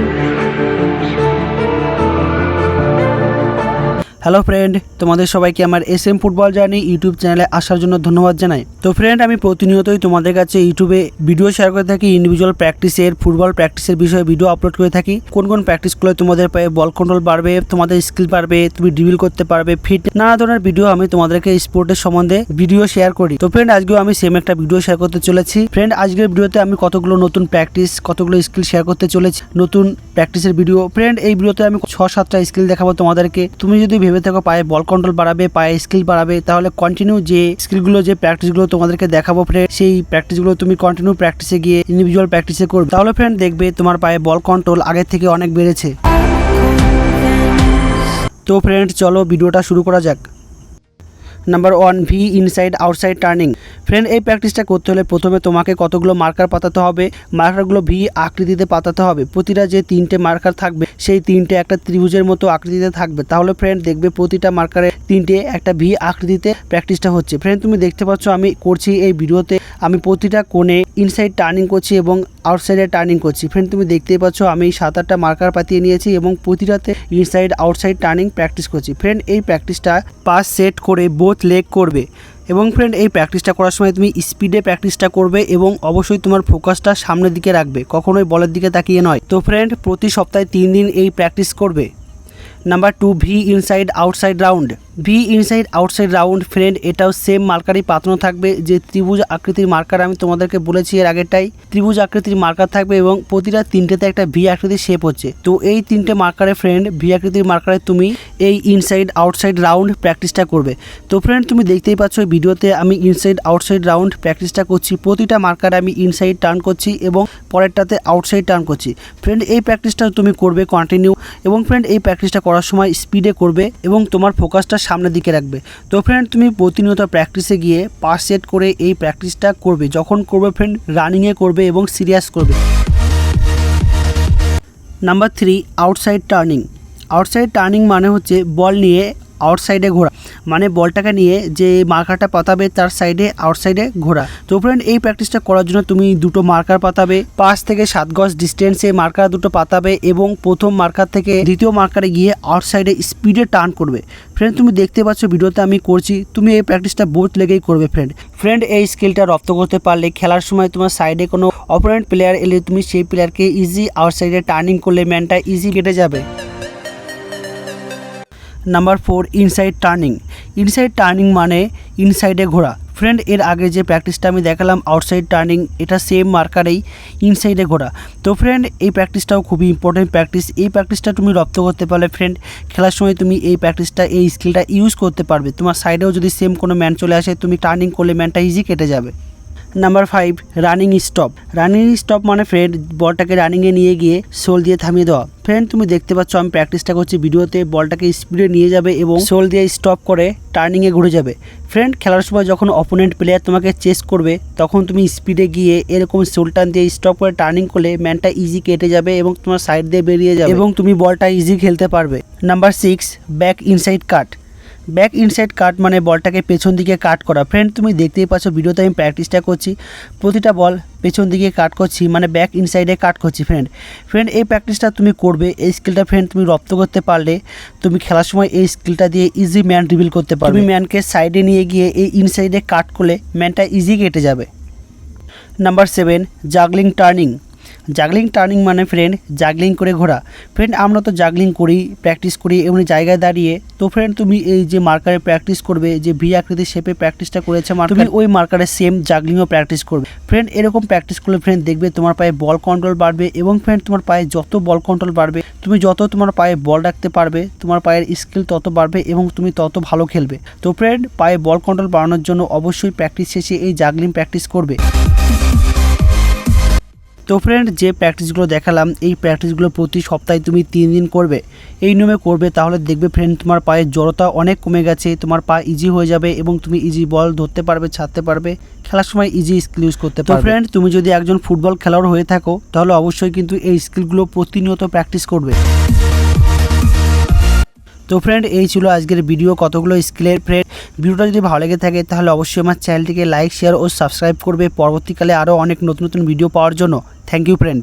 you. Hello friend তোমাদের সবাইকে আমার S M football journey YouTube চ্যানেলে আসার জন্য ধন্যবাদ জানাই। তো ফ্রেন্ড আমি প্রতিনিয়তই তোমাদের কাছে ইউটিউবে ভিডিও শেয়ার করে থাকি ইন্ডিভিজুয়াল প্র্যাকটিসের ফুটবল প্র্যাকটিসের বিষয়ে ভিডিও আপলোড করে থাকি। কোন কোন প্র্যাকটিস প্র্যাকটিসগুলো তোমাদের পায়ে বল কন্ট্রোল বাড়বে, তোমাদের স্কিল বাড়বে, তুমি ড্রিবল করতে পারবে ফিট নানা ধরনের ভিডিও আমি তোমাদেরকে স্পোর্টের সম্বন্ধে ভিডিও শেয়ার করি। তো ফ্রেন্ড আজকেও আমি সেম একটা ভিডিও শেয়ার করতে চলেছি। ফ্রেন্ড আজকের ভিডিওতে আমি কতগুলো নতুন প্র্যাকটিস কতগুলো স্কিল শেয়ার করতে চলেছি, নতুন প্র্যাকটিসের ভিডিও ফ্রেন্ড এই ভিডিওতে আমি ছ সাতটা স্কিল দেখাবো তোমাদেরকে। তুমি যদি ভেবে থাকো পায়ে বল কন্ট্রোল বাড়াবে, পায়ে স্কিল বাড়াবে, তাহলে কন্টিনিউ যে স্কিলগুলো যে প্র্যাকটিসগুলো তোমাদেরকে দেখাবো ফ্রেন্ড সেই প্র্যাকটিসগুলো তুমি কন্টিনিউ প্র্যাকটিসে গিয়ে ইন্ডিভিজুয়াল প্র্যাকটিসে করবে। তাহলে ফ্রেন্ড দেখবে তোমার পায়ে বল কন্ট্রোল আগের থেকে অনেক বেড়েছে। তো ফ্রেন্ড চলো ভিডিওটা শুরু করা যাক। Number one V inside outside turning friend এই প্র্যাকটিসটা করতে হলে প্রথমে তোমাকে কতগুলো মার্কার পাতাতে হবে? মার্কারগুলো ভি আকৃতিতে পাতাতে হবে। প্রতিটা যে তিনটে মার্কার থাকবে, সেই তিনটে একটা ত্রিভুজের মতো আকৃতিতে থাকবে। তাহলে ফ্রেন্ড দেখবে প্রতিটা মার্কারে তিনটে একটা ভি আকৃতিতে প্র্যাকটিসটা হচ্ছে। ফ্রেন্ড তুমি দেখতে পাচ্ছ আমি করছি এই ভিডিওতে, আমি প্রতিটা কোণে ইনসাইড টার্নিং করছি এবং আউটসাইডে টার্নিং করছি। ফ্রেন্ড তুমি দেখতেই পাচ্ছ আমি সাত আটটা মার্কার পাতিয়ে নিয়েছি এবং প্রতিটাতে ইনসাইড আউটসাইড টার্নিং প্র্যাকটিস করছি। ফ্রেন্ড এই প্র্যাকটিসটা পাস সেট করে বোথ লেগ করবে। এবং ফ্রেন্ড এই প্র্যাকটিসটা করার সময় তুমি স্পিডে প্র্যাকটিসটা করবে এবং অবশ্যই তোমার ফোকাসটা সামনের দিকে রাখবে। কখনোই বলের দিকে তাকিয়ে নয়। তো ফ্রেন্ড প্রতি সপ্তাহে তিন দিন এই প্র্যাকটিস করবে। Number two V inside outside round V inside outside round friend এটাও সেম মার্কারই পাতানো থাকবে। যে ত্রিভুজ আকৃতির মার্কার আমি তোমাদেরকে বলেছি এর আগেরটাই, ত্রিভুজ আকৃতির মার্কার থাকবে এবং প্রতিটা তিনটেতে একটা ভি আকৃতির শেপ হচ্ছে। তো এই তিনটে মার্কারে ফ্রেন্ড ভি আকৃতির মার্কারে তুমি এই ইনসাইড আউটসাইড রাউন্ড প্র্যাকটিসটা করবে। তো ফ্রেন্ড তুমি দেখতেই পাচ্ছ ভিডিওতে আমি ইনসাইড আউটসাইড রাউন্ড প্র্যাকটিসটা করছি। প্রতিটা মার্কারে আমি ইনসাইড টার্ন করছি এবং পরেরটাতে আউটসাইড টার্ন করছি। ফ্রেন্ড এই প্র্যাকটিসটা তুমি করবে কন্টিনিউ এবং ফ্রেন্ড এই প্র্যাকটিসটা করার সময় স্পিডে করবে এবং তোমার ফোকাসটা সামনের দিকে রাখবে। তো ফ্রেন্ড তুমি প্রতিনিয়ত প্র্যাকটিসে গিয়ে পাস সেট করে এই প্র্যাকটিসটা করবে। যখন করবে ফ্রেন্ড রানিংয়ে করবে এবং সিরিয়াস করবে। Number three outside turning outside turning মানে হচ্ছে বল নিয়ে আউটসাইডে ঘোরা। মানে বলটাকে নিয়ে যে মার্কারটা পাতাবে তার সাইডে আউটসাইডে ঘোরা। তো ফ্রেন্ড এই প্র্যাকটিসটা করার জন্য তুমি দুটো মার্কার পাতাবে, পাঁচ থেকে সাত গজ ডিস্টেন্সে মার্কার দুটো পাতাবে এবং প্রথম মার্কার থেকে দ্বিতীয় মার্কারে গিয়ে আউটসাইডে স্পিডে টার্ন করবে। ফ্রেন্ড তুমি দেখতে পাচ্ছ ভিডিওতে আমি করছি, তুমি এই প্র্যাকটিসটা বোধ লেগেই করবে ফ্রেন্ড ফ্রেন্ড এই স্কিলটা রপ্ত করতে পারলে খেলার সময় তোমার সাইডে কোনো অপোনেন্ট প্লেয়ার এলে তুমি সেই প্লেয়ারকে ইজি আউটসাইডে টার্নিং করলে ম্যানটা ইজি কেটে যাবে। Number four inside turning inside turning মানে ইনসাইডে ঘোরা। ফ্রেন্ড এর আগে যে প্র্যাকটিসটা আমি দেখালাম আউটসাইড টার্নিং এটা সেম মার্কারেই ইনসাইডে ঘোরা। তো ফ্রেন্ড এই প্র্যাকটিসটাও খুবই ইম্পর্টেন্ট প্র্যাকটিস এই প্র্যাকটিসটা তুমি রপ্ত করতে পারলে ফ্রেন্ড খেলার সময় তুমি এই প্র্যাকটিসটা এই স্কিলটা ইউজ করতে পারবে। তোমার সাইডেও যদি সেম কোনো ম্যান চলে আসে, তুমি টার্নিং করলে ম্যানটা ইজি কেটে যাবে। Number five running stop running stop মানে ফ্রেন্ড বলটাকে রানিংয়ে নিয়ে গিয়ে সোল দিয়ে থামিয়ে দেওয়া। ফ্রেন্ড তুমি দেখতে পাচ্ছ আমি প্র্যাকটিসটা করছি ভিডিওতে বলটাকে স্পিডে নিয়ে যাবে এবং সোল দিয়ে স্টপ করে টার্নিংয়ে ঘুরে যাবে। ফ্রেন্ড খেলার সময় যখন অপোনেন্ট প্লেয়ার তোমাকে চেস করবে তখন তুমি স্পিডে গিয়ে এরকম সোল টান দিয়ে স্টপ করে টার্নিং করলে ম্যানটা ইজি কেটে যাবে এবং তোমার সাইড দিয়ে বেরিয়ে যাবে। এবং তুমি বলটা ইজি খেলতে পারবে। Number six back inside cut back inside cut মানে বলটাকে পেছন দিকে কাট করা। ফ্রেন্ড তুমি দেখতেই পাচ্ছ, ভিডিওতে আমি প্র্যাকটিসটা করছি। প্রতিটা বল পেছন দিকে কাট করছি মানে ব্যাক ইনসাইডে কাট করছি ফ্রেন্ড ফ্রেন্ড এই প্র্যাকটিসটা তুমি করবে, এই স্কিলটা ফ্রেন্ড তুমি রপ্ত করতে পারলে, তুমি খেলার সময় এই স্কিলটা দিয়ে ইজি ম্যান রিভিল করতে পারবে। তুমি ম্যানকে সাইডে নিয়ে গিয়ে এই ইনসাইডে কাট করলে ম্যানটা ইজি কেটে যাবে। Number seven juggling turning juggling turning মানে ফ্রেন্ড জাগলিং করে ঘোরা। ফ্রেন্ড আমরা তো জাগলিং করি প্র্যাকটিস করি, এমনি জায়গায় দাঁড়িয়ে। তো ফ্রেন্ড তুমি এই যে মার্কারে প্র্যাকটিস করবে, যে ভি আকৃতির শেপে প্র্যাকটিসটা করেছে তুমি ওই মার্কারে সেম জাগলিংও প্র্যাকটিস করবে। ফ্রেন্ড এরকম প্র্যাকটিস করলে ফ্রেন্ড দেখবে তোমার পায়ে বল কন্ট্রোল বাড়বে এবং ফ্রেন্ড তোমার পায়ে যত বল কন্ট্রোল বাড়বে, তুমি যত তোমার পায়ে বল রাখতে পারবে, তোমার পায়ের স্কিল তত বাড়বে এবং তুমি তত ভালো খেলবে। তো ফ্রেন্ড পায়ে বল কন্ট্রোল বাড়ানোর জন্য অবশ্যই প্র্যাকটিস শেষে এই জাগলিং প্র্যাকটিস করবে। তো ফ্রেন্ড যে প্র্যাকটিসগুলো দেখালাম এই প্র্যাকটিসগুলো প্রতি সপ্তাহে তুমি তিন দিন করবে। এই নিয়মে করবে তাহলে দেখবে ফ্রেন্ড তোমার পায়ের জড়তা অনেক কমে গেছে তোমার পা ইজি হয়ে যাবে এবং তুমি ইজি বল ধরতে পারবে ছাড়তে পারবে খেলার সময় ইজি স্কিল ইউজ করতে পারবে। ফ্রেন্ড তুমি যদি একজন ফুটবল খেলোয়াড় হয়ে থাকো তাহলে অবশ্যই কিন্তু এই স্কিলগুলো প্রতিনিয়ত প্র্যাকটিস করবে। তো ফ্রেন্ড এই ছিল আজকের ভিডিও কতগুলো স্কিলের ফ্রেন্ড ভিডিওটা যদি ভালো লেগে থাকে তাহলে অবশ্যই আমার চ্যানেলটিকে লাইক শেয়ার ও সাবস্ক্রাইব করবে। পরবর্তীকালে আরও অনেক নতুন নতুন ভিডিও পাওয়ার জন্য। Thank you friend